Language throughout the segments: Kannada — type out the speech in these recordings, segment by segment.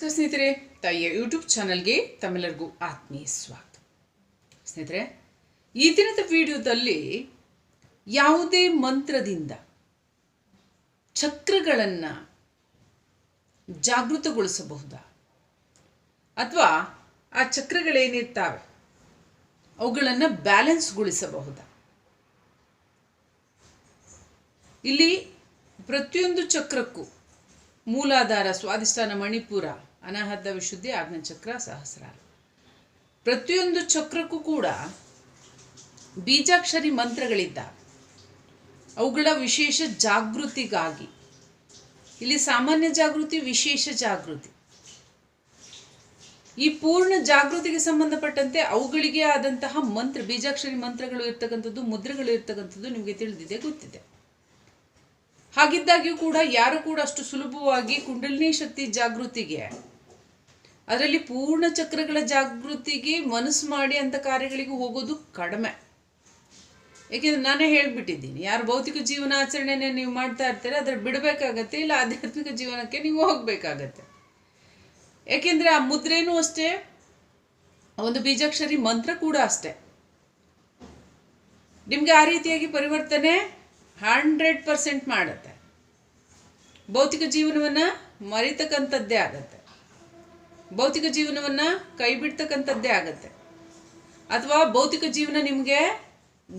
ಸ್ನೇಹಿತರೆ, ತಾಯಿಯ ಯೂಟ್ಯೂಬ್ ಚಾನಲ್ಗೆ ತಮ್ಮೆಲ್ಲರಿಗೂ ಆತ್ಮೀಯ ಸ್ವಾಗತ. ಸ್ನೇಹಿತರೆ, ಈ ದಿನದ ವಿಡಿಯೋದಲ್ಲಿ ಯಾವುದೇ ಮಂತ್ರದಿಂದ ಚಕ್ರಗಳನ್ನು ಜಾಗೃತಗೊಳಿಸಬಹುದಾ? ಅಥವಾ ಆ ಚಕ್ರಗಳೇನಿರ್ತಾವೆ, ಅವುಗಳನ್ನು ಬ್ಯಾಲೆನ್ಸ್ಗೊಳಿಸಬಹುದಾ? ಇಲ್ಲಿ ಪ್ರತಿಯೊಂದು ಚಕ್ರಕ್ಕೂ ಮೂಲಾಧಾರ, ಸ್ವಾಧಿಷ್ಠಾನ, ಮಣಿಪುರ ಅನಾಹತ ವಿಶುದ್ಧಿ ಚಕ್ರ, ಸಹಸ್ರಾರ. ಪ್ರತಿಯೊಂದು ಚಕ್ರಕ್ಕೂ ಕೂಡ ಬೀಜಾಕ್ಷರಿ ಮಂತ್ರಗಳಿದ್ದ. ಅವುಗಳ ವಿಶೇಷ ಜಾಗೃತಿಗಾಗಿ. ಇಲ್ಲಿ ಸಾಮಾನ್ಯ ಜಾಗೃತಿ, ವಿಶೇಷ ಜಾಗೃತಿ. ಈ ಪೂರ್ಣ ಜಾಗೃತಿಗೆ ಸಂಬಂಧಪಟ್ಟಂತೆ ಅವುಗಳಿಗೆ ಆದಂತಹ ಮಂತ್ರ, ಬೀಜಾಕ್ಷರಿ ಮಂತ್ರಗಳು ಇರ್ತಕ್ಕಂಥದ್ದು, ಮುದ್ರೆಗಳು ಇರ್ತಕ್ಕಂಥದ್ದು ನಿಮಗೆ ತಿಳಿದಿದೆ, ಗೊತ್ತಿದೆ. ಹಾಗಿದ್ದಾಗಿಯೂ ಕೂಡ ಯಾರು ಕೂಡ ಅಷ್ಟು ಸುಲಭವಾಗಿ ಕುಂಡಲಿನಿ ಶಕ್ತಿ ಜಾಗೃತಿಗೆ ಅದರಲ್ಲಿ ಪೂರ್ಣ ಚಕ್ರಗಳ ಜಾಗೃತಿಗೆ ಮನಸ್ಸು ಮಾಡಿ ಅಂತ ಕಾರ್ಯಗಳಿಗೆ ಹೋಗೋದು ಕಡಿಮೆ. ಏಕೆಂದ್ರೆ ನಾನೇ ಹೇಳ್ಬಿಟ್ಟಿದ್ದೀನಿ, ಯಾರು ಭೌತಿಕ ಜೀವನ ಆಚರಣೆನೇ ನೀವು ಮಾಡ್ತಾ ಇರ್ತೀರ, ಅದ್ರ ಬಿಡಬೇಕಾಗತ್ತೆ, ಇಲ್ಲ ಆಧ್ಯಾತ್ಮಿಕ ಜೀವನಕ್ಕೆ ನೀವು ಹೋಗ್ಬೇಕಾಗತ್ತೆ. ಯಾಕೆಂದ್ರೆ ಆ ಮುದ್ರೆನೂ ಅಷ್ಟೇ ಒಂದು ಬೀಜಾಕ್ಷರಿ ಮಂತ್ರ ಕೂಡ ಅಷ್ಟೇ. ನಿಮ್ಗೆ ಆ ರೀತಿಯಾಗಿ ಪರಿವರ್ತನೆ ಹಂಡ್ರೆಡ್ ಪರ್ಸೆಂಟ್ ಮಾಡುತ್ತೆ. ಭೌತಿಕ ಜೀವನವನ್ನು ಮರಿತಕ್ಕಂಥದ್ದೇ ಆಗತ್ತೆ. ಭೌತಿಕ ಜೀವನವನ್ನು ಕೈ ಬಿಡ್ತಕ್ಕಂಥದ್ದೇ ಆಗತ್ತೆ. ಅಥವಾ ಭೌತಿಕ ಜೀವನ ನಿಮಗೆ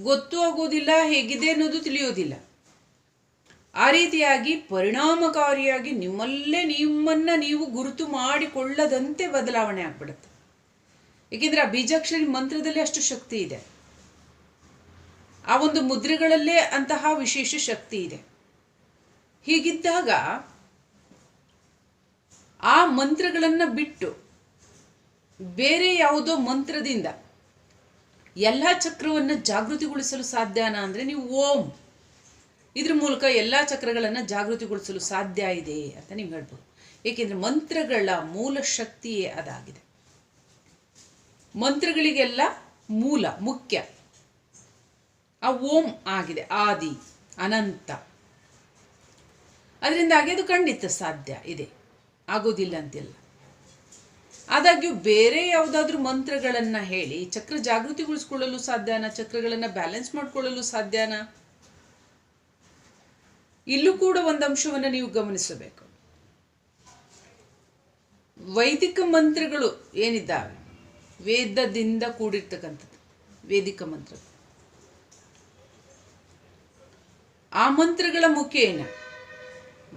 ಗೊತ್ತು ಆಗೋದಿಲ್ಲ, ಹೇಗಿದೆ ಅನ್ನೋದು ತಿಳಿಯೋದಿಲ್ಲ. ಆ ರೀತಿಯಾಗಿ ಪರಿಣಾಮಕಾರಿಯಾಗಿ ನಿಮ್ಮಲ್ಲೇ ನಿಮ್ಮನ್ನು ನೀವು ಗುರುತು ಮಾಡಿಕೊಳ್ಳದಂತೆ ಬದಲಾವಣೆ ಆಗ್ಬಿಡುತ್ತೆ. ಏಕೆಂದರೆ ಆ ಬೀಜಾಕ್ಷರಿ ಮಂತ್ರದಲ್ಲಿ ಅಷ್ಟು ಶಕ್ತಿ ಇದೆ. ಆ ಒಂದು ಮುದ್ರೆಗಳಲ್ಲೇ ಅಂತಹ ವಿಶೇಷ ಶಕ್ತಿ ಇದೆ. ಹೀಗಿದ್ದಾಗ ಆ ಮಂತ್ರಗಳನ್ನು ಬಿಟ್ಟು ಬೇರೆ ಯಾವುದೋ ಮಂತ್ರದಿಂದ ಎಲ್ಲ ಚಕ್ರವನ್ನು ಜಾಗೃತಿಗೊಳಿಸಲು ಸಾಧ್ಯನಾ ಅಂದರೆ ನೀವು ಓಂ. ಇದ್ರ ಮೂಲಕ ಎಲ್ಲ ಚಕ್ರಗಳನ್ನು ಜಾಗೃತಿಗೊಳಿಸಲು ಸಾಧ್ಯ ಇದೆ ಅಂತ ನೀವು ಹೇಳ್ಬೋದು. ಏಕೆಂದರೆ ಮಂತ್ರಗಳ ಮೂಲ ಶಕ್ತಿಯೇ ಅದಾಗಿದೆ. ಮಂತ್ರಗಳಿಗೆಲ್ಲ ಮೂಲ, ಮುಖ್ಯ. ಆ ಓಂ ಆಗಿದೆ, ಆದಿ, ಅನಂತ. ಅದರಿಂದಾಗಿ ಅದು ಖಂಡಿತ ಸಾಧ್ಯ ಇದೆ. ಆಗೋದಿಲ್ಲ ಅಂತಿಲ್ಲ ಆದಾಗ್ಯೂ ಬೇರೆ ಯಾವುದಾದ್ರೂ ಮಂತ್ರಗಳನ್ನು ಹೇಳಿ, ಚಕ್ರ ಜಾಗೃತಿಗೊಳಿಸ್ಕೊಳ್ಳಲು ಸಾಧ್ಯನ? ಚಕ್ರಗಳನ್ನು ಬ್ಯಾಲೆನ್ಸ್ ಮಾಡಿಕೊಳ್ಳಲು ಸಾಧ್ಯನಾ? ಇಲ್ಲೂ ಕೂಡ ಒಂದು ಅಂಶವನ್ನು ನೀವು ಗಮನಿಸಬೇಕು. ವೈದಿಕ ಮಂತ್ರಗಳು ಏನಿದ್ದಾವೆ? ವೇದದಿಂದ ಕೂಡಿರ್ತಕ್ಕಂಥದ್ದು, ವೇದಿಕ ಮಂತ್ರ ಆ ಮಂತ್ರಗಳ ಮುಖೇನ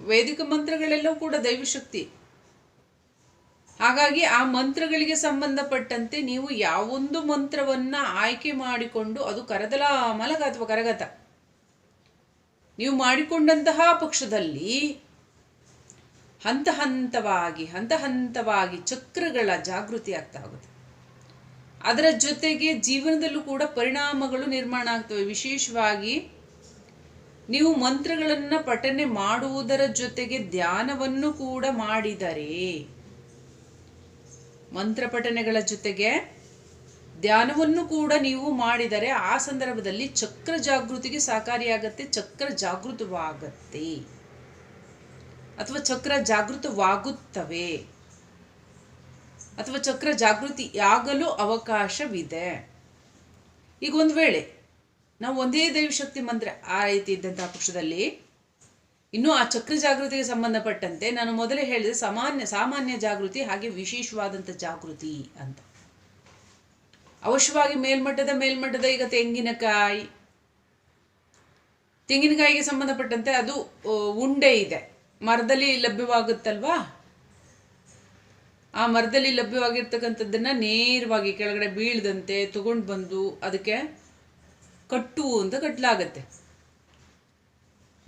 ವೇದಿಕ ಮಂತ್ರಗಳೆಲ್ಲವೂ ಕೂಡ ದೈವಶಕ್ತಿ. ಹಾಗಾಗಿ ಆ ಮಂತ್ರಗಳಿಗೆ ಸಂಬಂಧಪಟ್ಟಂತೆ ನೀವು ಯಾವೊಂದು ಮಂತ್ರವನ್ನ ಆಯ್ಕೆ ಮಾಡಿಕೊಂಡು ಅದು ಕರದಲ ಮಲಗ ಅಥವಾ ಕರಗತ. ನೀವು ಮಾಡಿಕೊಂಡಂತಹ ಪಕ್ಷದಲ್ಲಿ ಹಂತ ಹಂತವಾಗಿ ಹಂತ ಹಂತವಾಗಿ ಚಕ್ರಗಳ ಜಾಗೃತಿ ಆಗ್ತಾ ಹೋಗುತ್ತೆ. ಅದರ ಜೊತೆಗೆ ಜೀವನದಲ್ಲೂ ಕೂಡ ಪರಿಣಾಮಗಳು ನಿರ್ಮಾಣ ಆಗ್ತವೆ. ವಿಶೇಷವಾಗಿ ನೀವು ಮಂತ್ರಗಳನ್ನು ಪಠನೆ ಮಾಡುವುದರ ಜೊತೆಗೆ ಧ್ಯಾನವನ್ನು ಕೂಡ ಮಾಡಿದರೆ ಮಂತ್ರ ಪಠನೆಗಳ ಜೊತೆಗೆ ಧ್ಯಾನವನ್ನು ಕೂಡ ನೀವು ಮಾಡಿದರೆ ಆ ಸಂದರ್ಭದಲ್ಲಿ ಚಕ್ರ ಜಾಗೃತಿಗೆ ಸಹಕಾರಿಯಾಗತ್ತೆ, ಚಕ್ರ ಜಾಗೃತವಾಗತ್ತೆ. ಅಥವಾ ಚಕ್ರ ಜಾಗೃತವಾಗುತ್ತವೆ. ಅಥವಾ ಚಕ್ರ ಜಾಗೃತಿ ಆಗಲು ಅವಕಾಶವಿದೆ. ಈಗ ಒಂದು ವೇಳೆ ನಾವು ಒಂದೇ ದೈವಶಕ್ತಿ ಮಂತ್ರ ಆ ರೀತಿ ಇದ್ದಂತಹ ಪಕ್ಷದಲ್ಲಿ ಇನ್ನು ಆ ಚಕ್ರ ಜಾಗೃತಿಗೆ ಸಂಬಂಧಪಟ್ಟಂತೆ ನಾನು ಮೊದಲೇ ಹೇಳಿದೆ, ಸಾಮಾನ್ಯ ಸಾಮಾನ್ಯ ಜಾಗೃತಿ ಹಾಗೆ ವಿಶೇಷವಾದಂಥ ಜಾಗೃತಿ ಅಂತ. ಅವಶ್ಯವಾಗಿ ಮೇಲ್ಮಟ್ಟದ ಮೇಲ್ಮಟ್ಟದ ಈಗ ತೆಂಗಿನಕಾಯಿ, ತೆಂಗಿನಕಾಯಿಗೆ ಸಂಬಂಧಪಟ್ಟಂತೆ ಅದು ಉಂಡೆ ಇದೆ. ಮರದಲ್ಲಿ ಲಭ್ಯವಾಗುತ್ತಲ್ವಾ? ಆ ಮರದಲ್ಲಿ ಲಭ್ಯವಾಗಿರ್ತಕ್ಕಂಥದ್ದನ್ನ ನೇರವಾಗಿ ಕೆಳಗಡೆ ಬೀಳದಂತೆ ತಗೊಂಡು ಬಂದು ಅದಕ್ಕೆ ಕಟ್ಟು ಅಂತ ಕಟ್ಟಲಾಗತ್ತೆ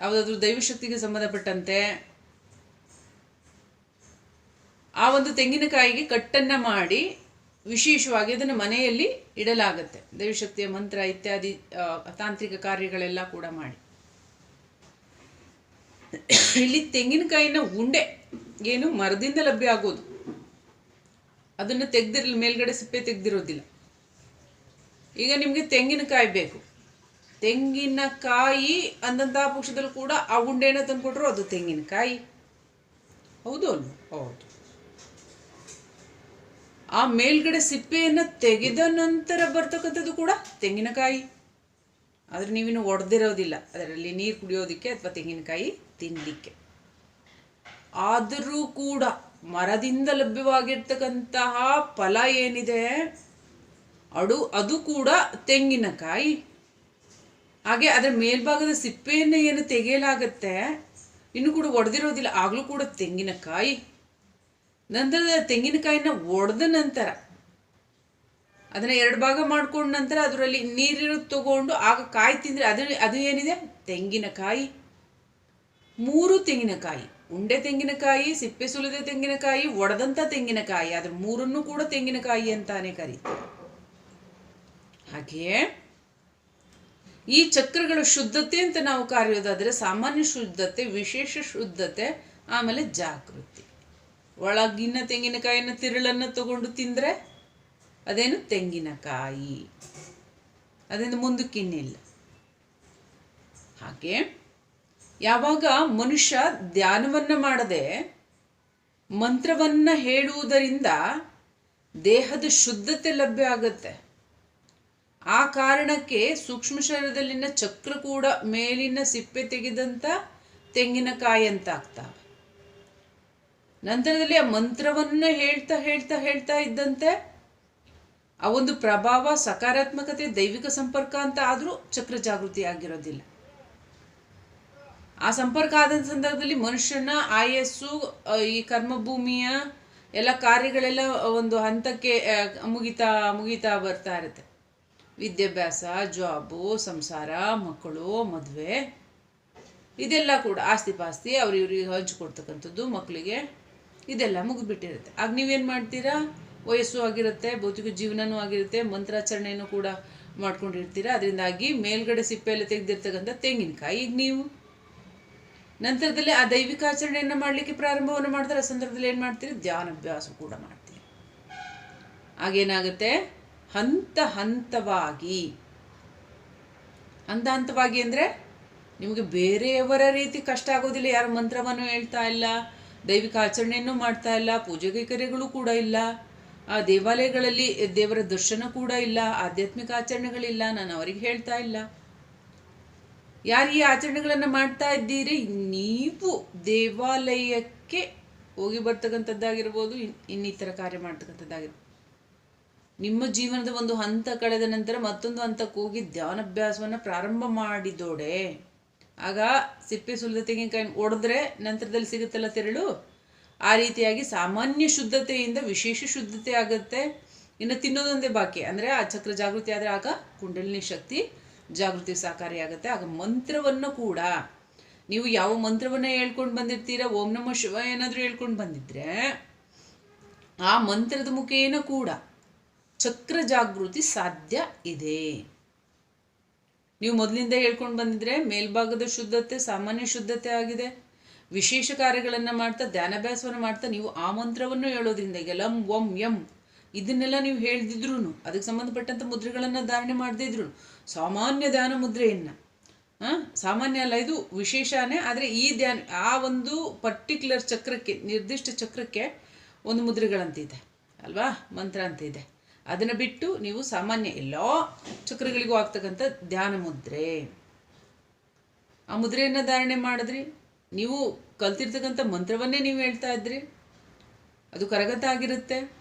ಯಾವುದಾದ್ರೂ ದೈವಶಕ್ತಿಗೆ ಸಂಬಂಧಪಟ್ಟಂತೆ ಆ ಒಂದು ತೆಂಗಿನಕಾಯಿಗೆ ಕಟ್ಟನ್ನು ಮಾಡಿ ವಿಶೇಷವಾಗಿ ಅದನ್ನು ಮನೆಯಲ್ಲಿ ಇಡಲಾಗತ್ತೆ. ದೈವಶಕ್ತಿಯ ಮಂತ್ರ ಇತ್ಯಾದಿ ತಾಂತ್ರಿಕ ಕಾರ್ಯಗಳೆಲ್ಲ ಕೂಡ ಮಾಡಿ. ಇಲ್ಲಿ ತೆಂಗಿನಕಾಯಿನ ಉಂಡೆ ಏನು ಮರದಿಂದ ಲಭ್ಯ ಆಗೋದು. ಅದನ್ನು ತೆಗ್ದಿರಲಿ, ಮೇಲ್ಗಡೆ ಸಿಪ್ಪೆ ತೆಗ್ದಿರೋದಿಲ್ಲ. ಈಗ ನಿಮಗೆ ತೆಂಗಿನಕಾಯಿ ಬೇಕು. ತೆಂಗಿನಕಾಯಿ ಅಂದಂತಹ ಪಕ್ಷದಲ್ಲಿ ಕೂಡ ಆ ಉಂಡೆನ ತಂದುಕೊಟ್ರು ಅದು ತೆಂಗಿನಕಾಯಿ. ಹೌದು ಹೌದು. ಆ ಮೇಲ್ಗಡೆ ಸಿಪ್ಪೆಯನ್ನು ತೆಗೆದ ನಂತರ ಬರ್ತಕ್ಕಂಥದ್ದು ಕೂಡ ತೆಂಗಿನಕಾಯಿ. ಆದರೆ ನೀವಿನ್ನು ಒಡೆದಿರೋದಿಲ್ಲ. ಅದರಲ್ಲಿ ನೀರು ಕುಡಿಯೋದಕ್ಕೆ ಅಥವಾ ತೆಂಗಿನಕಾಯಿ ತಿನ್ನಲಿಕ್ಕೆ ಆದರೂ ಕೂಡ ಮರದಿಂದ ಲಭ್ಯವಾಗಿರ್ತಕ್ಕಂತಹ ಫಲ ಏನಿದೆ? ಅಡು, ಅದು ಕೂಡ ತೆಂಗಿನಕಾಯಿ. ಹಾಗೆ ಅದರ ಮೇಲ್ಭಾಗದ ಸಿಪ್ಪೆಯನ್ನು ಏನು ತೆಗೆಯಲಾಗತ್ತೆ, ಇನ್ನು ಕೂಡ ಒಡೆದಿರೋದಿಲ್ಲ. ಆಗಲೂ ಕೂಡ ತೆಂಗಿನಕಾಯಿ. ನಂತರದ ತೆಂಗಿನಕಾಯಿನ ಒಡೆದ ನಂತರ, ಅದನ್ನ ಎರಡು ಭಾಗ ಮಾಡ್ಕೊಂಡ ನಂತರ ಅದರಲ್ಲಿ ನೀರಿನ ತಗೊಂಡು ಆಗ ಕಾಯಿ ತಿಂದರೆ ಅದು ಅದು ಏನಿದೆ? ತೆಂಗಿನಕಾಯಿ. ಮೂರು ತೆಂಗಿನಕಾಯಿ. ಉಂಡೆ ತೆಂಗಿನಕಾಯಿ, ಸಿಪ್ಪೆ ಸುಲಿದ ತೆಂಗಿನಕಾಯಿ ಒಡೆದಂಥ ತೆಂಗಿನಕಾಯಿ. ಅದ್ರ ಮೂರನ್ನು ಕೂಡ ತೆಂಗಿನಕಾಯಿ ಅಂತಾನೆ ಕರೀತಾರೆ. ಹಾಗೆಯೇ ಈ ಚಕ್ರಗಳ ಶುದ್ಧತೆ ಅಂತ ನಾವು ಕರೆಯೋದಾದರೆ ಸಾಮಾನ್ಯ ಶುದ್ಧತೆ, ವಿಶೇಷ ಶುದ್ಧತೆ, ಆಮೇಲೆ ಜಾಗೃತಿ. ಒಳಗಿನ ತೆಂಗಿನಕಾಯಿನ ತಿರುಳನ್ನು ತಗೊಂಡು ತಿಂದರೆ ಅದೇನು? ತೆಂಗಿನಕಾಯಿ. ಅದರಿಂದ ಮುಂದಕ್ಕಿನ್ನಿಲ್ಲ ಹಾಗೆ ಯಾವಾಗ ಮನುಷ್ಯ ಧ್ಯಾನವನ್ನು ಮಾಡದೆ ಮಂತ್ರವನ್ನು ಹೇಳುವುದರಿಂದ ದೇಹದ ಶುದ್ಧತೆ ಲಭ್ಯ ಆಗುತ್ತೆ. ಆ ಕಾರಣಕ್ಕೆ ಸೂಕ್ಷ್ಮ ಶರೀರದಲ್ಲಿನ ಚಕ್ರ ಕೂಡ ಮೇಲಿನ ಸಿಪ್ಪೆ ತೆಗೆದಂತ ತೆಂಗಿನಕಾಯಿ ಅಂತ ಆಗ್ತಾವೆ ನಂತರದಲ್ಲಿ ಆ ಮಂತ್ರವನ್ನು ಹೇಳ್ತಾ ಹೇಳ್ತಾ ಹೇಳ್ತಾ ಇದ್ದಂತೆ ಆ ಒಂದು ಪ್ರಭಾವ, ಸಕಾರಾತ್ಮಕತೆ, ದೈವಿಕ ಸಂಪರ್ಕ ಅಂತ ಆದರೂ ಚಕ್ರ ಜಾಗೃತಿ ಆಗಿರೋದಿಲ್ಲ. ಆ ಸಂಪರ್ಕ ಆದ ಸಂದರ್ಭದಲ್ಲಿ ಮನುಷ್ಯನ ಆಯಸ್ಸು ಈ ಕರ್ಮಭೂಮಿಯ ಎಲ್ಲ ಕಾರ್ಯಗಳೆಲ್ಲ ಒಂದು ಹಂತಕ್ಕೆ ಮುಗಿತಾ ಮುಗಿತಾ ಬರ್ತಾ ಇರುತ್ತೆ. ವಿದ್ಯಾಭ್ಯಾಸ, ಜಾಬು, ಸಂಸಾರ, ಮಕ್ಕಳು, ಮದುವೆ. ಇದೆಲ್ಲ ಕೂಡ ಆಸ್ತಿ ಪಾಸ್ತಿ ಅವ್ರಿವ್ರಿಗೆ ಹಂಚ್ಕೊಡ್ತಕ್ಕಂಥದ್ದು ಮಕ್ಕಳಿಗೆ ಇದೆಲ್ಲ ಮುಗಿದ್ಬಿಟ್ಟಿರುತ್ತೆ. ಆಗ ನೀವೇನು ಮಾಡ್ತೀರಾ? ವಯಸ್ಸು ಆಗಿರುತ್ತೆ, ಭೌತಿಕ ಜೀವನವೂ ಆಗಿರುತ್ತೆ ಮಂತ್ರಾಚರಣೆಯನ್ನು ಕೂಡ ಮಾಡ್ಕೊಂಡಿರ್ತೀರಾ. ಅದರಿಂದಾಗಿ ಮೇಲ್ಗಡೆ ಸಿಪ್ಪೆಯಲ್ಲಿ ತೆಗೆದಿರ್ತಕ್ಕಂಥ ತೆಂಗಿನಕಾಯಿ. ಈಗ ನೀವು ನಂತರದಲ್ಲಿ ಆ ದೈವಿಕ ಆಚರಣೆಯನ್ನು ಮಾಡಲಿಕ್ಕೆ ಪ್ರಾರಂಭವನ್ನು ಮಾಡ್ತಾರೆ. ಆ ಸಂದರ್ಭದಲ್ಲಿ ಏನು ಮಾಡ್ತೀರಿ? ಧ್ಯಾನಾಭ್ಯಾಸ ಕೂಡ ಮಾಡ್ತೀರಿ. ಆಗೇನಾಗುತ್ತೆ ಹಂತ ಹಂತವಾಗಿ. ಹಂತ ಹಂತವಾಗಿ ಅಂದರೆ ನಿಮಗೆ ಬೇರೆಯವರ ರೀತಿ ಕಷ್ಟ ಆಗೋದಿಲ್ಲ, ಯಾರು ಮಂತ್ರವನ್ನು ಹೇಳ್ತಾ ಇಲ್ಲ, ದೈವಿಕ ಆಚರಣೆಯನ್ನು ಮಾಡ್ತಾ ಇಲ್ಲ, ಪೂಜೆ ಕೈಕರ್ಯಗಳು ಕೂಡ ಇಲ್ಲ, ಆ ದೇವಾಲಯಗಳಲ್ಲಿ ದೇವರ ದರ್ಶನ ಕೂಡ ಇಲ್ಲ, ಆಧ್ಯಾತ್ಮಿಕ ಆಚರಣೆಗಳಿಲ್ಲ, ನಾನು ಅವರಿಗೆ ಹೇಳ್ತಾ ಇಲ್ಲ. ಯಾರು ಈ ಆಚರಣೆಗಳನ್ನು ಮಾಡ್ತಾ ಇದ್ದೀರಿ? ನೀವು ದೇವಾಲಯಕ್ಕೆ ಹೋಗಿ ಬರ್ತಕ್ಕಂಥದ್ದಾಗಿರ್ಬೋದು, ಇನ್- ಇನ್ನಿತರ ಕಾರ್ಯ ಮಾಡ್ತಕ್ಕಂಥದ್ದಾಗಿರ್ಬೋದು. ನಿಮ್ಮ ಜೀವನದ ಒಂದು ಹಂತ ಕಳೆದ ನಂತರ ಮತ್ತೊಂದು ಹಂತಕ್ಕೆ ಹೋಗಿ ಧ್ಯಾನಾಭ್ಯಾಸವನ್ನು ಪ್ರಾರಂಭ ಮಾಡಿದೋಡೆ. ಆಗ ಸಿಪ್ಪೆ ಸುಲಿದ ತೆಂಗಿನಕಾಯಿ ಒಡೆದ್ರೆ ನಂತರದಲ್ಲಿ ಸಿಗುತ್ತಲ್ಲ ತೆರಳು? ಆ ರೀತಿಯಾಗಿ ಸಾಮಾನ್ಯ ಶುದ್ಧತೆಯಿಂದ ವಿಶೇಷ ಶುದ್ಧತೆ ಆಗುತ್ತೆ. ಇನ್ನು ತಿನ್ನೋದೊಂದೇ ಬಾಕಿ. ಅಂದರೆ ಆ ಚಕ್ರ ಜಾಗೃತಿ ಆದರೆ ಆಗ ಕುಂಡಲಿನಿ ಶಕ್ತಿ ಜಾಗೃತಿ ಸಹಕಾರಿಯಾಗುತ್ತೆ ಆಗ ಮಂತ್ರವನ್ನು ಕೂಡ ನೀವು ಯಾವ ಮಂತ್ರವನ್ನು ಹೇಳ್ಕೊಂಡು ಬಂದಿರ್ತೀರಾ, ಓಂ ನಮ ಶಿವ ಏನಾದರೂ ಹೇಳ್ಕೊಂಡು ಬಂದಿದ್ರೆ ಆ ಮಂತ್ರದ ಮುಖೇನ ಕೂಡ ಚಕ್ರ ಜಾಗೃತಿ ಸಾಧ್ಯ ಇದೆ. ನೀವು ಮೊದಲಿಂದ ಹೇಳ್ಕೊಂಡು ಬಂದಿದ್ರೆ ಮೇಲ್ಭಾಗದ ಶುದ್ಧತೆ ಸಾಮಾನ್ಯ ಶುದ್ಧತೆ ಆಗಿದೆ. ವಿಶೇಷ ಕಾರ್ಯಗಳನ್ನು ಮಾಡ್ತಾ, ಧ್ಯಾನಾಭ್ಯಾಸವನ್ನು ಮಾಡ್ತಾ ನೀವು ಆ ಮಂತ್ರವನ್ನು ಹೇಳೋದ್ರಿಂದ ಎಲಂ ಒಂ ಎಂ ಇದನ್ನೆಲ್ಲ ನೀವು ಹೇಳ್ದಿದ್ರು ಅದಕ್ಕೆ ಸಂಬಂಧಪಟ್ಟಂಥ ಮುದ್ರೆಗಳನ್ನು ಧಾರಣೆ ಮಾಡದೇ ಇದ್ರು ಸಾಮಾನ್ಯ ಧ್ಯಾನ ಮುದ್ರೆಯನ್ನು. ಹಾಂ ಸಾಮಾನ್ಯ ಅಲ್ಲ, ಇದು ವಿಶೇಷನೇ, ಆದರೆ ಈ ಧ್ಯಾನ, ಆ ಒಂದು ಪರ್ಟಿಕ್ಯುಲರ್ ಚಕ್ರಕ್ಕೆ, ನಿರ್ದಿಷ್ಟ ಚಕ್ರಕ್ಕೆ ಒಂದು ಮುದ್ರೆಗಳಂತಿದೆ. ಅಲ್ವಾ? ಮಂತ್ರ ಅಂತ ಇದೆ ಅದನ್ನು ಬಿಟ್ಟು ನೀವು ಸಾಮಾನ್ಯ ಎಲ್ಲ ಚಕ್ರಗಳಿಗೂ ಆಗ್ತಕ್ಕಂಥ ಧ್ಯಾನ ಮುದ್ರೆ. ಆ ಮುದ್ರೆಯನ್ನು ಧಾರಣೆ ಮಾಡಿದ್ರಿ? ನೀವು ಕಲ್ತಿರ್ತಕ್ಕಂಥ ಮಂತ್ರವನ್ನೇ ನೀವು ಹೇಳ್ತಾ ಇದ್ರಿ? ಅದು ಕರಗತ ಆಗಿರುತ್ತೆ.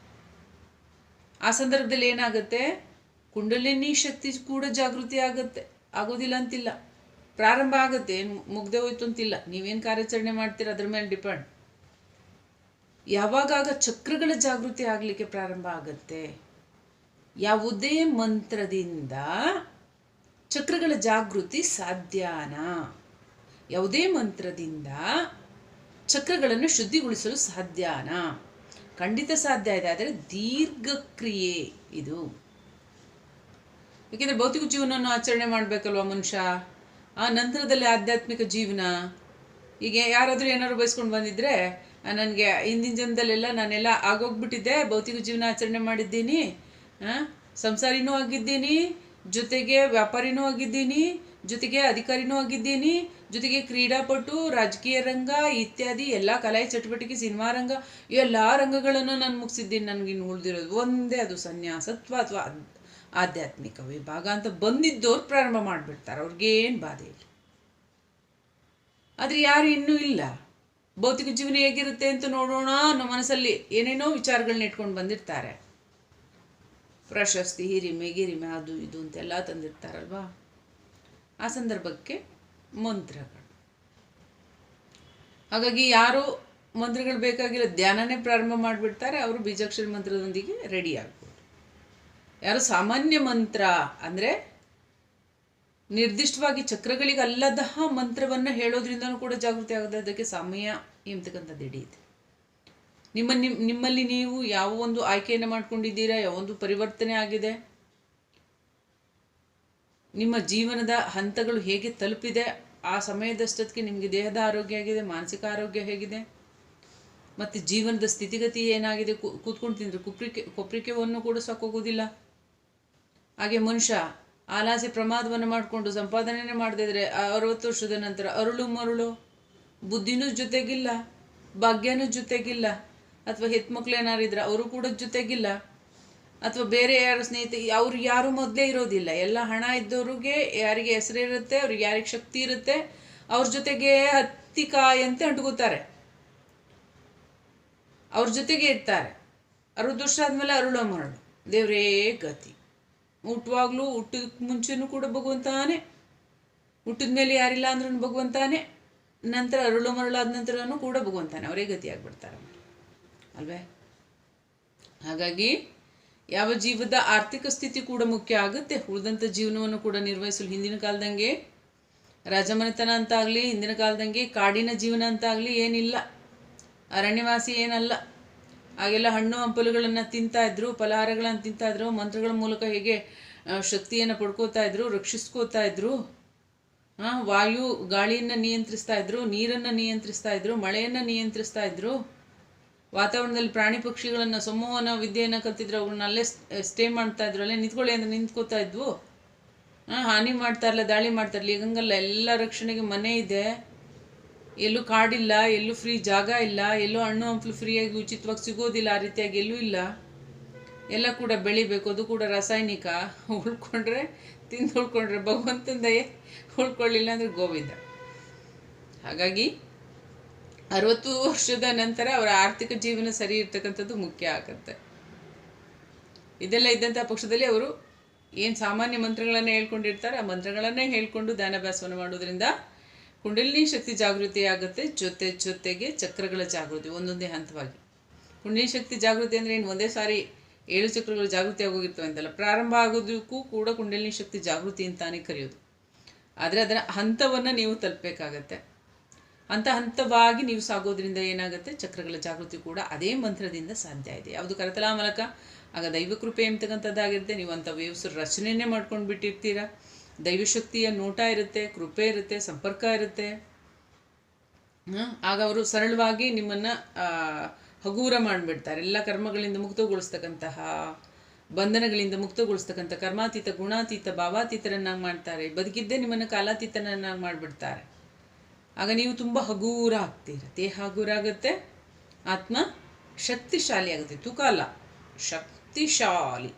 ಆ ಸಂದರ್ಭದಲ್ಲಿ ಏನಾಗುತ್ತೆ? ಕುಂಡಲಿನಿ ಶಕ್ತಿ ಕೂಡ ಜಾಗೃತಿ ಆಗುತ್ತೆ. ಆಗೋದಿಲ್ಲ ಅಂತಿಲ್ಲ. ಪ್ರಾರಂಭ ಆಗುತ್ತೆ, ಏನು ಮುಗ್ದೆ ಹೋಯ್ತು ಅಂತಿಲ್ಲ. ನೀವೇನು ಕಾರ್ಯಾಚರಣೆ ಮಾಡ್ತೀರ? ಅದ್ರ ಮೇಲೆ ಡಿಪೆಂಡ್. ಯಾವಾಗಾಗ ಚಕ್ರಗಳ ಜಾಗೃತಿ ಆಗಲಿಕ್ಕೆ ಪ್ರಾರಂಭ ಆಗುತ್ತೆ? ಯಾವುದೇ ಮಂತ್ರದಿಂದ ಚಕ್ರಗಳ ಜಾಗೃತಿ ಸಾಧ್ಯನಾ? ಯಾವುದೇ ಮಂತ್ರದಿಂದ ಚಕ್ರಗಳನ್ನು ಶುದ್ಧಿಗೊಳಿಸಲು ಸಾಧ್ಯನಾ? ಖಂಡಿತ ಸಾಧ್ಯ ಇದೆ, ಆದರೆ ದೀರ್ಘಕ್ರಿಯೆ ಇದು. ಏಕೆಂದರೆ ಭೌತಿಕ ಜೀವನವನ್ನು ಆಚರಣೆ ಮಾಡಬೇಕಲ್ವ ಮನುಷ್ಯ? ಆ ನಂತರದಲ್ಲಿ ಆಧ್ಯಾತ್ಮಿಕ ಜೀವನ. ಈಗ ಯಾರಾದರೂ ಏನಾದ್ರು ಬಯಸ್ಕೊಂಡು ಬಂದಿದ್ರೆ ನನಗೆ ಹಿಂದಿನ ಜನ್ಮದಲ್ಲೆಲ್ಲ ನಾನೆಲ್ಲ ಆಗೋಗ್ಬಿಟ್ಟಿದ್ದೆ, ಭೌತಿಕ ಜೀವನ ಆಚರಣೆ ಮಾಡಿದ್ದೀನಿ ಸಂಸಾರಿನೂ ಆಗಿದ್ದೀನಿ, ಜೊತೆಗೆ ವ್ಯಾಪಾರಿನೂ ಆಗಿದ್ದೀನಿ, ಜೊತೆಗೆ ಅಧಿಕಾರಿನೂ ಆಗಿದ್ದೀನಿ, ಜೊತೆಗೆ ಕ್ರೀಡಾಪಟು, ರಾಜಕೀಯ ರಂಗ ಇತ್ಯಾದಿ ಎಲ್ಲ ಕಲೆ ಚಟುವಟಿಕೆ, ಸಿನಿಮಾ ರಂಗ, ಎಲ್ಲ ರಂಗಗಳನ್ನು ನಾನು ಮುಗಿಸಿದ್ದೀನಿ ನನಗಿನ್ನು ಉಳಿದಿರೋದು. ಒಂದೇ ಅದು ಸನ್ಯಾಸತ್ವ ಅಥವಾ ಆಧ್ಯಾತ್ಮಿಕ ವಿಭಾಗ ಅಂತ ಬಂದಿದ್ದವ್ರು ಪ್ರಾರಂಭ ಮಾಡಿಬಿಡ್ತಾರೆ. ಅವ್ರಿಗೇನು ಬಾಧೆ ಇಲ್ಲ. ಆದರೆ ಯಾರು ಇನ್ನೂ ಇಲ್ಲ. ಭೌತಿಕ ಜೀವನ ಹೇಗಿರುತ್ತೆ ಅಂತ ನೋಡೋಣ ಅನ್ನೋ ಮನಸ್ಸಲ್ಲಿ ಏನೇನೋ ವಿಚಾರಗಳನ್ನ ಇಟ್ಕೊಂಡು ಬಂದಿರ್ತಾರೆ. ಪ್ರಶಸ್ತಿ, ಹಿರಿಮೆ, ಗಿರಿಮೆ, ಅದು ಇದು ಅಂತೆಲ್ಲ ತಂದಿರ್ತಾರಲ್ವಾ? ಆ ಸಂದರ್ಭಕ್ಕೆ ಮಂತ್ರಗಳು. ಹಾಗಾಗಿ ಯಾರು ಮಂತ್ರಗಳು ಬೇಕಾಗಿಲ್ಲ, ಧ್ಯಾನನೇ ಪ್ರಾರಂಭ ಮಾಡಿಬಿಡ್ತಾರೆ, ಅವರು ಬೀಜಾಕ್ಷರ ಮಂತ್ರದೊಂದಿಗೆ ರೆಡಿ ಆಗ್ಬೋದು. ಯಾರು ಸಾಮಾನ್ಯ ಮಂತ್ರ ಅಂದರೆ ನಿರ್ದಿಷ್ಟವಾಗಿ ಚಕ್ರಗಳಿಗೆ ಅಲ್ಲದಹ ಮಂತ್ರವನ್ನು ಹೇಳೋದ್ರಿಂದನೂ ಕೂಡ ಜಾಗೃತಿ ಆಗೋದು ಅದಕ್ಕೆ ಸಮಯ ಎಂಬತಕ್ಕಂಥದ್ದು ಹಿಡಿಯುತ್ತೆ. ನಿಮ್ಮ ನಿಮ್ಮ ನಿಮ್ಮಲ್ಲಿ ನೀವು ಯಾವ ಒಂದು ಆಯ್ಕೆಯನ್ನು ಮಾಡಿಕೊಂಡಿದ್ದೀರಾ, ಯಾವ ಒಂದು ಪರಿವರ್ತನೆ ಆಗಿದೆ? ನಿಮ್ಮ ಜೀವನದ ಹಂತಗಳು ಹೇಗೆ ತಲುಪಿದೆ? ಆ ಸಮಯದಷ್ಟೊತ್ತಿಗೆ ನಿಮಗೆ ದೇಹದ ಆರೋಗ್ಯ ಹೇಗಿದೆ, ಮಾನಸಿಕ ಆರೋಗ್ಯ ಹೇಗಿದೆ? ಮತ್ತು ಜೀವನದ ಸ್ಥಿತಿಗತಿ ಏನಾಗಿದೆ? ಕೂತ್ಕೊಂಡು ತಿಂದರೆ ಕುಪ್ರಿಕೆ, ಕೊಪ್ರಿಕೆವನ್ನು ಕೂಡ ಸಾಕೋಗೋದಿಲ್ಲ. ಹಾಗೆ ಮನುಷ್ಯ ಆಲಾಸಿ ಪ್ರಮಾದವನ್ನು ಮಾಡಿಕೊಂಡು ಸಂಪಾದನೆನೇ ಮಾಡದಿದ್ರೆ ಅರವತ್ತು ವರ್ಷದ ನಂತರ ಅರುಳು ಮರುಳು, ಬುದ್ಧಿನೂ ಜೊತೆಗಿಲ್ಲ, ಭಾಗ್ಯನೂ ಜೊತೆಗಿಲ್ಲ ಅಥವಾ ಹೆತ್ಮಕ್ಳು ಏನಾರಿದ್ರೆ ಅವರು ಕೂಡ ಜೊತೆಗಿಲ್ಲ. ಅಥವಾ ಬೇರೆ ಯಾರು ಸ್ನೇಹಿತ, ಅವ್ರು ಯಾರು ಮೊದಲೇ ಇರೋದಿಲ್ಲ. ಎಲ್ಲ ಹಣ ಇದ್ದವ್ರಿಗೆ ಯಾರಿಗೆ ಹೆಸರಿರುತ್ತೆ ಅವ್ರಿಗೆ ಯಾರಿಗೆ ಶಕ್ತಿ ಇರುತ್ತೆ, ಅವ್ರ ಜೊತೆಗೆ ಹತ್ತಿ ಕಾಯಂತೆ ಅಂಟ್ಕೋತಾರೆ. ಅವ್ರ ಜೊತೆಗೆ ಇರ್ತಾರೆ. ಅರವತ್ತು ವರ್ಷ ಆದಮೇಲೆ ಅರುಳೋ ಮರಳು ದೇವರೇ ಗತಿ. ಹುಟ್ಟುವಾಗ್ಲೂ ಹುಟ್ಟಕ್ ಮುಂಚೆನೂ ಕೂಡ ಭಗವಂತಾನೆ. ಹುಟ್ಟಿದ್ಮೇಲೆ ಯಾರಿಲ್ಲ ಅಂದ್ರೂ ಭಗವಂತಾನೆ. ನಂತರ ಅರುಳು ಮರಳಾದ ನಂತರನೂ ಕೂಡ ಭಗವಂತಾನೆ. ಅವರೇ ಗತಿಯಾಗ್ಬಿಡ್ತಾರೆ. ಅಲ್ವೇ? ಹಾಗಾಗಿ ಯಾವ ಜೀವದ ಆರ್ಥಿಕ ಸ್ಥಿತಿ ಕೂಡ ಮುಖ್ಯ ಆಗುತ್ತೆ? ಉಳಿದಂಥ ಜೀವನವನ್ನು ಕೂಡ ನಿರ್ವಹಿಸಲು ಹಿಂದಿನ ಕಾಲದಂಗೆ ರಾಜಮನೆತನ ಅಂತಾಗಲಿ, ಹಿಂದಿನ ಕಾಲದಂಗೆ ಕಾಡಿನ ಜೀವನ ಅಂತ ಆಗಲಿ ಏನಿಲ್ಲ. ಅರಣ್ಯವಾಸಿ ಏನಲ್ಲ. ಆಗೆಲ್ಲ ಹಣ್ಣು ಹಂಪಲುಗಳನ್ನು ತಿಂತಾ ಇದ್ರು, ಫಲಹಾರಗಳನ್ನು ತಿಂತಾ ಇದ್ರು, ಮಂತ್ರಗಳ ಮೂಲಕ ಹೇಗೆ ಶಕ್ತಿಯನ್ನು ಪಡ್ಕೋತಾ ಇದ್ರು, ರಕ್ಷಿಸ್ಕೋತಾ ಇದ್ರು ವಾಯು ಗಾಳಿಯನ್ನು ನಿಯಂತ್ರಿಸ್ತಾ ಇದ್ರು, ನೀರನ್ನು ನಿಯಂತ್ರಿಸ್ತಾ ಇದ್ರು, ಮಳೆಯನ್ನು ನಿಯಂತ್ರಿಸ್ತಾ ಇದ್ರು ವಾತಾವರಣದಲ್ಲಿ ಪ್ರಾಣಿ ಪಕ್ಷಿಗಳನ್ನು, ಸಮೂಹನ, ವಿದ್ಯೆಯನ್ನು ಕಲ್ತಿದ್ರು ಅವ್ರನ್ನ ಅಲ್ಲೇ ಸ್ಟೇ ಮಾಡ್ತಾ ಇದ್ರು, ಅಲ್ಲೇ ನಿಂತ್ಕೊಳ್ಳಿ ಅಂದ್ರೆ ನಿಂತ್ಕೋತಾ ಇದ್ವು. ಹಾನಿ ಮಾಡ್ತಾ ಇರಲ್ಲ ದಾಳಿ ಮಾಡ್ತಾ ಇರಲಿಲ್ಲ. ಎಲ್ಲ ರಕ್ಷಣೆಗೆ ಮನೆ ಇದೆ. ಎಲ್ಲೂ ಕಾಡಿಲ್ಲ, ಎಲ್ಲೂ ಫ್ರೀ ಜಾಗ ಇಲ್ಲ, ಎಲ್ಲೂ ಹಣ್ಣು ಹಂಪಲು ಫ್ರೀಯಾಗಿ ಉಚಿತವಾಗಿ ಸಿಗೋದಿಲ್ಲ, ಆ ರೀತಿಯಾಗಿ ಎಲ್ಲೂ ಇಲ್ಲ. ಎಲ್ಲ ಕೂಡ ಬೆಳಿಬೇಕು, ಅದು ಕೂಡ ರಾಸಾಯನಿಕ. ಉಳ್ಕೊಂಡ್ರೆ, ತಿಂದು ಉಳ್ಕೊಂಡ್ರೆ ಭಗವಂತನ ದಯೆ ಉಳ್ಕೊಳ್ಳಿಲ್ಲ ಅಂದ್ರೆ ಗೋವಿಂದ. ಹಾಗಾಗಿ ಅರವತ್ತು ವರ್ಷದ ನಂತರ ಅವರ ಆರ್ಥಿಕ ಜೀವನ ಸರಿ ಇರ್ತಕ್ಕಂಥದ್ದು ಮುಖ್ಯ ಆಗುತ್ತೆ. ಇದೆಲ್ಲ ಇದ್ದಂಥ ಪಕ್ಷದಲ್ಲಿ ಅವರು ಏನು ಸಾಮಾನ್ಯ ಮಂತ್ರಗಳನ್ನು ಹೇಳ್ಕೊಂಡಿರ್ತಾರೆ, ಆ ಮಂತ್ರಗಳನ್ನೇ ಹೇಳ್ಕೊಂಡು ಧ್ಯಾನಾಭ್ಯಾಸವನ್ನು ಮಾಡೋದ್ರಿಂದ ಕುಂಡಲಿನಿ ಶಕ್ತಿ ಜಾಗೃತಿ ಆಗುತ್ತೆ, ಜೊತೆ ಜೊತೆಗೆ ಚಕ್ರಗಳ ಜಾಗೃತಿ, ಒಂದೊಂದೇ ಹಂತವಾಗಿ. ಕುಂಡಲಿನಿ ಶಕ್ತಿ ಜಾಗೃತಿ ಅಂದರೆ ಏನು? ಒಂದೇ ಸಾರಿ ಏಳು ಚಕ್ರಗಳು ಜಾಗೃತಿ ಆಗೋಗಿರ್ತವೆ ಅಂತಲ್ಲ. ಪ್ರಾರಂಭ ಆಗೋದಕ್ಕೂ ಕೂಡ ಕುಂಡಲಿನಿ ಶಕ್ತಿ ಜಾಗೃತಿ ಅಂತಾನೆ ಕರೆಯೋದು. ಆದರೆ ಅದರ ಹಂತವನ್ನು ನೀವು ತಲುಪಬೇಕಾಗತ್ತೆ. ಹಂತ ಹಂತವಾಗಿ ನೀವು ಸಾಗೋದ್ರಿಂದ ಏನಾಗುತ್ತೆ? ಚಕ್ರಗಳ ಜಾಗೃತಿ ಕೂಡ ಅದೇ ಮಂತ್ರದಿಂದ ಸಾಧ್ಯ ಇದೆ. ಯಾವುದು ಕರತಲಾ ಮೂಲಕ? ಆಗ ದೈವ ಕೃಪೆ ಎಂಬತಕ್ಕಂಥದ್ದಾಗಿರುತ್ತೆ. ನೀವು ಅಂಥ ವೇವ್ಸ್ ರಚನೆಯೇ ಮಾಡ್ಕೊಂಡು ಬಿಟ್ಟಿರ್ತೀರ. ದೈವಶಕ್ತಿಯ ನೋಟ ಇರುತ್ತೆ, ಕೃಪೆ ಇರುತ್ತೆ, ಸಂಪರ್ಕ ಇರುತ್ತೆ. ಆಗ ಅವರು ಸರಳವಾಗಿ ನಿಮ್ಮನ್ನು ಹಗೂರ ಮಾಡಿಬಿಡ್ತಾರೆ. ಎಲ್ಲ ಕರ್ಮಗಳಿಂದ ಮುಕ್ತಗೊಳಿಸ್ತಕ್ಕಂತಹ, ಬಂಧನಗಳಿಂದ ಮುಕ್ತಗೊಳಿಸ್ತಕ್ಕಂಥ ಕರ್ಮಾತೀತ, ಗುಣಾತೀತ, ಭಾವಾತೀತರನ್ನಾಗಿ ಮಾಡ್ತಾರೆ. ಬದುಕಿದ್ದೇ ನಿಮ್ಮನ್ನು ಕಾಲಾತೀತನನ್ನಾಗಿ ಮಾಡಿಬಿಡ್ತಾರೆ. ಆಗ ನೀವು ತುಂಬ ಹಗೂರ ಆಗ್ತೀರ. ದೇಹ ಹಗೂರ ಆಗುತ್ತೆ, ಆತ್ಮ ಶಕ್ತಿಶಾಲಿ ಆಗುತ್ತೆ. ತೂಕ ಅಲ್ಲ, ಶಕ್ತಿಶಾಲಿ.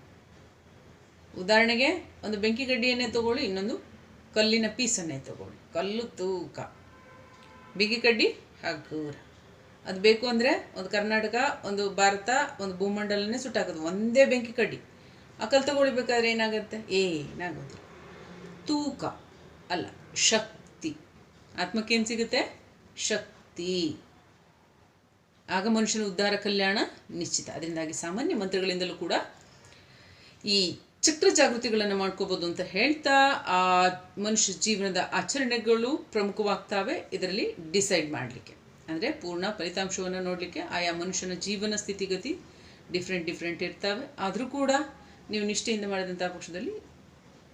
ಉದಾಹರಣೆಗೆ ಒಂದು ಬೆಂಕಿ ಗಡ್ಡಿಯನ್ನೇ ತಗೊಳ್ಳಿ, ಇನ್ನೊಂದು ಕಲ್ಲಿನ ಪೀಸನ್ನೇ ತಗೊಳ್ಳಿ. ಕಲ್ಲು ತೂಕ. ಬಿಗಿ ಕಡ್ಡಿ ಹಗೂರ. ಅದು ಬೇಕು ಅಂದರೆ ಒಂದು ಕರ್ನಾಟಕ, ಒಂದು ಭಾರತ, ಒಂದು ಭೂಮಂಡಲನೇ ಸುಟ್ಟಾಕೋದು ಒಂದೇ ಬೆಂಕಿ ಕಡ್ಡಿ ಆ ಕಲ್ಲು ತಗೊಳ್ಬೇಕಾದ್ರೆ ಏನಾಗುತ್ತೆ? ಏನಾಗೋದಿಲ್ಲ. ತೂಕ ಅಲ್ಲ, ಶಕ್ತಿ. ಆತ್ಮಕ್ಕೇನು ಸಿಗುತ್ತೆ? ಶಕ್ತಿ. ಆಗ ಮನುಷ್ಯನ ಉದ್ಧಾರ, ಕಲ್ಯಾಣ ನಿಶ್ಚಿತ. ಅದರಿಂದಾಗಿ ಸಾಮಾನ್ಯ ಮಂತ್ರಗಳಿಂದಲೂ ಕೂಡ ಈ ಚಕ್ರ ಜಾಗೃತಿಗಳನ್ನು ಮಾಡ್ಕೋಬೋದು ಅಂತ ಹೇಳ್ತಾ, ಆ ಮನುಷ್ಯ ಜೀವನದ ಆಚರಣೆಗಳು ಪ್ರಮುಖವಾಗ್ತಾವೆ. ಇದರಲ್ಲಿ ಡಿಸೈಡ್ ಮಾಡಲಿಕ್ಕೆ. ಅಂದರೆ ಪೂರ್ಣ ಫಲಿತಾಂಶವನ್ನು ನೋಡಲಿಕ್ಕೆ, ಆಯಾ ಮನುಷ್ಯನ ಜೀವನ ಸ್ಥಿತಿಗತಿ ಡಿಫ್ರೆಂಟ್ ಡಿಫ್ರೆಂಟ್ ಇರ್ತವೆ. ಆದರೂ ಕೂಡ ನೀವು ನಿಷ್ಠೆಯಿಂದ ಮಾಡಿದಂಥ ಪಕ್ಷದಲ್ಲಿ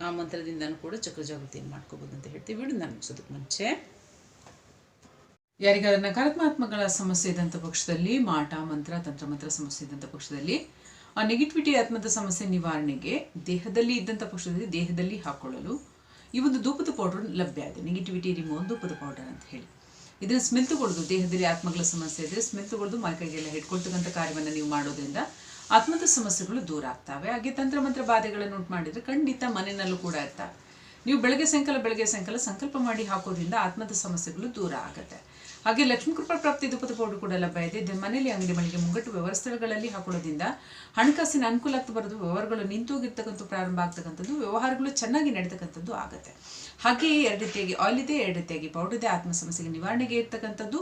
ಆ ಮಂತ್ರದಿಂದನೂ ಕೂಡ ಚಕ್ರ ಜಾಗೃತಿಯನ್ನು ಮಾಡ್ಕೋಬೋದು ಅಂತ ಹೇಳ್ತೀವಿ. ಬಿಡು, ನಾನು ಮುಗಿಸೋದಕ್ಕೆ ಮುಂಚೆ. ಯಾರಿಗಾದ ನಕಾರಾತ್ಮಕಗಳ ಸಮಸ್ಯೆ ಇದ್ದಂಥ ಪಕ್ಷದಲ್ಲಿ ಮಾಟ, ಮಂತ್ರ, ತಂತ್ರ, ಮಂತ್ರ ಸಮಸ್ಯೆ ಇದ್ದಂಥ ಪಕ್ಷದಲ್ಲಿ, ಆ ನೆಗೆಟಿವಿಟಿ ಆತ್ಮದ ಸಮಸ್ಯೆ ನಿವಾರಣೆಗೆ ದೇಹದಲ್ಲಿ ಇದ್ದಂಥ ಪಕ್ಷದಲ್ಲಿ ದೇಹದಲ್ಲಿ ಹಾಕೊಳ್ಳಲು ಈ ಒಂದು ಧೂಪದ ಪೌಡರ್ ಲಭ್ಯ ಇದೆ. ನೆಗೆಟಿವಿಟಿ ರಿಮೂವ್ ಧೂಪದ ಪೌಡರ್ ಅಂತ ಹೇಳಿ. ಇದನ್ನು ಸ್ಮೆಲ್ ತಗೊಳ್ಳೋದು ದೇಹದಲ್ಲಿ ಆತ್ಮಗಳ ಸಮಸ್ಯೆ ಇದ್ದರೆ ಸ್ಮೆಲ್ ತಗೊಳ್ಳೋದು ಮೈಕೈಗೆಲ್ಲ ಹಿಡ್ಕೊಳ್ತಕ್ಕಂಥ ಕಾರ್ಯವನ್ನು ನೀವು ಮಾಡೋದ್ರಿಂದ ಆತ್ಮದ ಸಮಸ್ಯೆಗಳು ದೂರ ಆಗ್ತವೆ. ಹಾಗೆ ತಂತ್ರಮಂತ್ರ ಬಾಧೆಗಳನ್ನು ಉಂಟು ಮಾಡಿದರೆ ಖಂಡಿತ ಮನೆಯಲ್ಲೂ ಕೂಡ ಇರ್ತವೆ. ನೀವು ಬೆಳಗ್ಗೆ ಸಾಯಂಕಾಲ ಬೆಳಗ್ಗೆ ಸಾಯಂಕಾಲ ಸಂಕಲ್ಪ ಮಾಡಿ ಹಾಕೋದ್ರಿಂದ ಆತ್ಮದ ಸಮಸ್ಯೆಗಳು ದೂರ ಆಗುತ್ತೆ. ಹಾಗೆ ಲಕ್ಷ್ಮೀ ಕೃಪಾ ಪ್ರಾಪ್ತಿ ಧೂಪದ ಪೌಡರ್ ಕೂಡ ಲಭ್ಯ ಇದೆ. ಮನೆಯಲ್ಲಿ ಅಂಗಡಿ ಮಳಿಗೆ ಮುಂಗಟ್ಟು ವ್ಯವಸ್ಥೆಗಳಲ್ಲಿ ಹಾಕೊಳ್ಳೋದ್ರಿಂದ ಹಣಕಾಸಿನ ಅನುಕೂಲ ಆಗ್ತಾ ಬರೋದು, ವ್ಯವಹಾರಗಳು ನಿಂತೋಗಿರ್ತಕ್ಕಂಥ ಪ್ರಾರಂಭ ಆಗ್ತಕ್ಕಂಥದ್ದು, ವ್ಯವಹಾರಗಳು ಚೆನ್ನಾಗಿ ನಡೀತಕ್ಕಂಥದ್ದು ಆಗುತ್ತೆ. ಹಾಗೆಯೇ ಎರಡು ರೀತಿಯಾಗಿ ಆಯಿಲ್ ಇದೆ, ಎರಡು ರೀತಿಯಾಗಿ ಪೌಡರ್ ಇದೆ, ಆತ್ಮ ಸಮಸ್ಯೆಗೆ ನಿವಾರಣೆಗೆ ಇರ್ತಕ್ಕಂಥದ್ದು.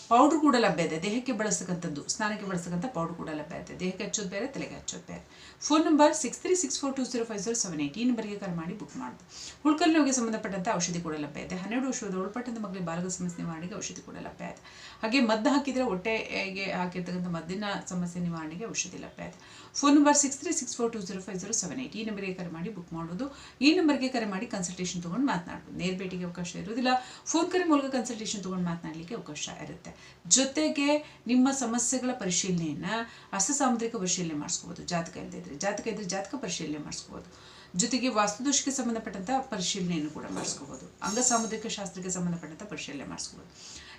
ಪೌಡ್ರ್ ಕೂಡ ಲಭ್ಯ ಇದೆ. ದೇಹಕ್ಕೆ ಬಳಸ್ತಕ್ಕಂಥದ್ದು ಸ್ನಾನಕ್ಕೆ ಬಳಸಕ್ಕಂಥ ಪೌಡ್ರ್ ಕೂಡ ಲಭ್ಯ ಇದೆ. ದೇಹಕ್ಕೆ ಹಚ್ಚೋದು ಬೇರೆ, ತಲೆಗೆ ಹಚ್ಚೋದು ಬೇರೆ. Phone number six three six four two zero five zero seven eight ಈ ನಂಬರ್ಗೆ ಕರೆ ಮಾಡಿ ಬುಕ್ ಮಾಡೋದು ಹುಳ್ಕಲ್ ನೋವಿಗೆ ಸಂಬಂಧಪಟ್ಟಂಥ ಔಷಧಿ ಕೂಡ ಲಭ್ಯ ಇದೆ. ಹನ್ನೆರಡು ವರ್ಷದ ಒಳಪಟ್ಟಂತ ಮಕ್ಕಳಿಗೆ ಬಾಲಕ ಸಮಸ್ಯೆ ನಿವಾರಣೆಗೆ ಔಷಧಿ ಕೂಡ ಲಭ್ಯ ಇದೆ. ಹಾಗೆ ಮದ್ದು ಹಾಕಿದರೆ ಹೊಟ್ಟೆಗೆ ಹಾಕಿರ್ತಕ್ಕಂಥ ಮದ್ದಿನ ಸಮಸ್ಯೆ ನಿವಾರಣೆಗೆ ಔಷಧಿ ಲಭ್ಯ ಇದೆ. Phone number six three six four two zero five zero seven eight ಈ ನಂಬರ್ಗೆ ಕರೆ ಮಾಡಿ ಬುಕ್ ಮಾಡೋದು. ಈ ನಂಬರ್ಗೆ ಕರೆ ಮಾಡಿ ಕನ್ಸಲ್ಟೇಷನ್ ತೊಗೊಂಡು ಮಾತನಾಡೋದು ನೇರ ಭೇಟಿಗೆ ಅವಕಾಶ ಇರೋದಿಲ್ಲ ಫೋನ್ ಕರೆ ಮೂಲಕ ಕನ್ಸಲ್ಟೇಷನ್ ತೊಗೊಂಡು ಮಾತನಾಡಲಿಕ್ಕೆ ಅವಕಾಶ ಇರುತ್ತೆ. ಜೊತೆಗೆ ನಿಮ್ಮ ಸಮಸ್ಯೆಗಳ ಪರಿಶೀಲನೆಯನ್ನು ಅಸಸಾಮುದ್ರಿಕ ಪರಿಶೀಲನೆ ಮಾಡಿಸ್ಕೋಬೋದು. ಜಾತಕ ಇಲ್ಲದಿದ್ರೆ ಜಾತಕ ಇದ್ರೆ ಜಾತಕ ಪರಿಶೀಲನೆ ಮಾಡಿಸ್ಕೋಬೋದು. ಜೊತೆಗೆ ವಾಸ್ತುದೋಷಕ್ಕೆ ಸಂಬಂಧಪಟ್ಟಂಥ ಪರಿಶೀಲನೆಯನ್ನು ಕೂಡ ಮಾಡಿಸ್ಕೋಬೋದು. ಅಂಗಸಾಮುದ್ರಿಕ ಶಾಸ್ತ್ರಕ್ಕೆ ಸಂಬಂಧಪಟ್ಟಂಥ ಪರಿಶೀಲನೆ ಮಾಡಿಸ್ಕೋಬೋದು.